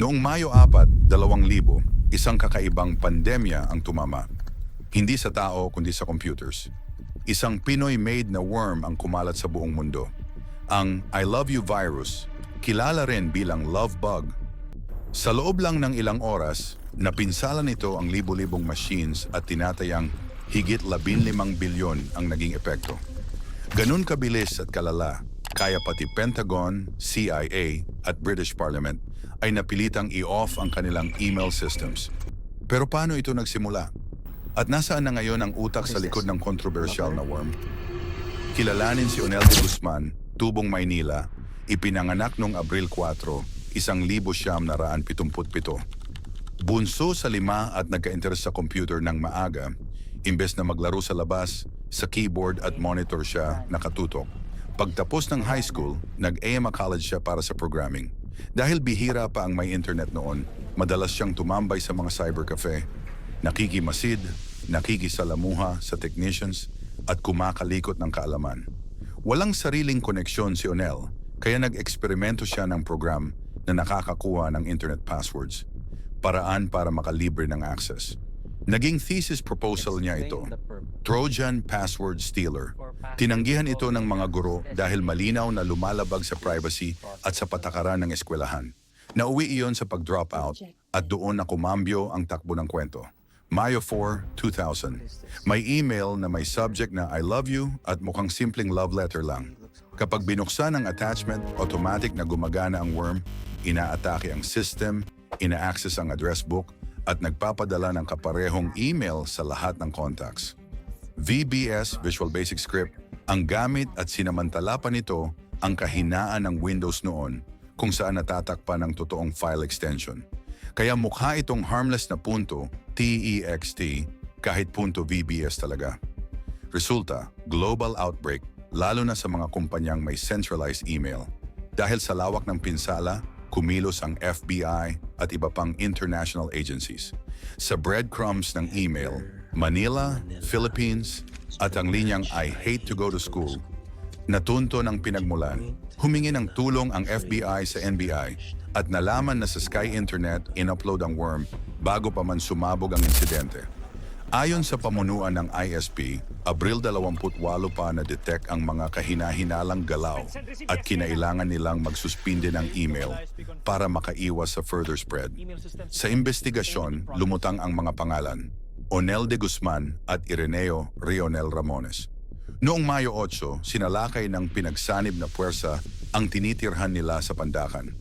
Noong Mayo 4, 2000, isang kakaibang pandemya ang tumama. Hindi sa tao kundi sa computers. Isang Pinoy-made na worm ang kumalat sa buong mundo. Ang I Love You virus, kilala rin bilang love bug. Sa loob lang ng ilang oras, napinsala nito ang libo-libong machines at tinatayang higit 15 bilyon ang naging epekto. Ganun kabilis at kalala, kaya pati Pentagon, CIA at British Parliament ay napilitang i-off ang kanilang email systems. Pero paano ito nagsimula? At nasaan na ngayon ang utak sa likod ng controversial na worm? Kilalanin si Onel de Guzman, Tubong Maynila, ipinanganak noong Abril 4, isang libo siyam na raan pitumput-pito. Bunso sa lima at nagka-interest sa computer ng maaga, imbes na maglaro sa labas, sa keyboard at monitor siya nakatutok. Pagtapos ng high school, nag-AMA College siya para sa programming. Dahil bihira pa ang may internet noon, madalas siyang tumambay sa mga cybercafe, nakikimasid, nakikisalamuha sa technicians, at kumakalikot ng kaalaman. Walang sariling koneksyon si Onel, kaya nag-eksperimento siya ng program na nakakakuha ng internet passwords. Paraan para makalibre ng access. Naging thesis proposal niya ito, Trojan Password Stealer. Tinanggihan ito ng mga guro dahil malinaw na lumalabag sa privacy at sa patakaran ng eskwelahan. Nauwi iyon sa pag-drop out at doon na kumambyo ang takbo ng kwento. Mayo 4, 2000. May email na may subject na I love you at mukhang simpleng love letter lang. Kapag binuksan ang attachment, automatic na gumagana ang worm, inaatake ang system, ina-access ang address book, at nagpapadala ng kaparehong email sa lahat ng contacts. VBS, Visual Basic Script, ang gamit at sinamantala pa nito ang kahinaan ng Windows noon kung saan natatakpan ng totoong file extension. Kaya mukha itong harmless na punto, TEXT, kahit punto VBS talaga. Resulta, global outbreak, lalo na sa mga kumpanyang may centralized email. Dahil sa lawak ng pinsala, kumilos ang FBI at iba pang international agencies. Sa breadcrumbs ng email, Manila, Philippines, at ang linyang I hate to go to school, Natunto ng pinagmulan, humingi ng tulong ang FBI sa NBI at nalaman na sa Sky Internet in-upload ang worm bago pa man sumabog ang insidente. Ayon sa pamunuan ng ISP, Abril 28 pa na-detect ang mga kahina-hinalang galaw at kinailangan nilang magsuspinde ng email para makaiwas sa further spread. Sa investigasyon, lumutang ang mga pangalan, Onel de Guzman at Ireneo Rionel Ramones. Noong Mayo 8, sinalakay ng pinagsanib na puwersa ang tinitirhan nila sa Pandakan.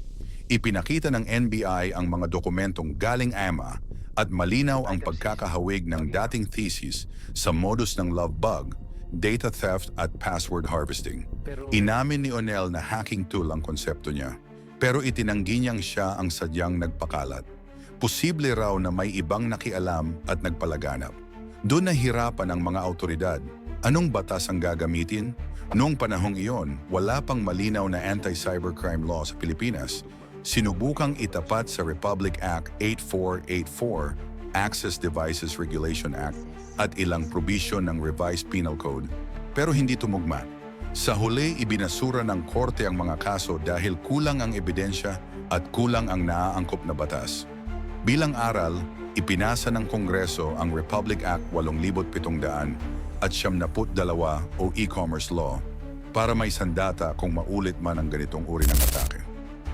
Ipinakita ng NBI ang mga dokumentong galing AMA at malinaw ang pagkakahawig ng dating thesis sa modus ng love bug, data theft at password harvesting. Inamin ni Onel na hacking tool ang konsepto niya, pero itinanggi niyang siya ang sadyang nagpakalat. Posible raw na may ibang nakialam at nagpalaganap. Doon nahirapan ang mga autoridad. Anong batas ang gagamitin? Noong panahong iyon, wala pang malinaw na anti-cybercrime law sa Pilipinas. Sinubukang itapat sa Republic Act 8484, Access Devices Regulation Act, at ilang provision ng Revised Penal Code, pero hindi tumugma. Sa huli, ibinasura ng korte ang mga kaso dahil kulang ang ebidensya at kulang ang naaangkop na batas. Bilang aral, ipinasa ng Kongreso ang Republic Act 8700 at 72 o e-commerce law para may sandata kung maulit man ang ganitong uri ng atake.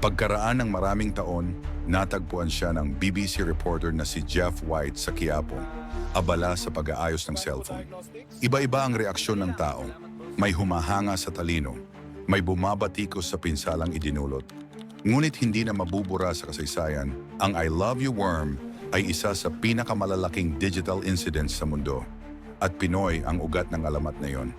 Pagkaraan ng maraming taon, natagpuan siya ng BBC reporter na si Jeff White sa Quiapo, abala sa pag-aayos ng cellphone. Iba-iba ang reaksyon ng tao. May humahanga sa talino, may bumabatikos sa pinsalang idinulot. Ngunit hindi na mabubura sa kasaysayan, ang I Love You Worm ay isa sa pinakamalalaking digital incidents sa mundo. At Pinoy ang ugat ng alamat na yon.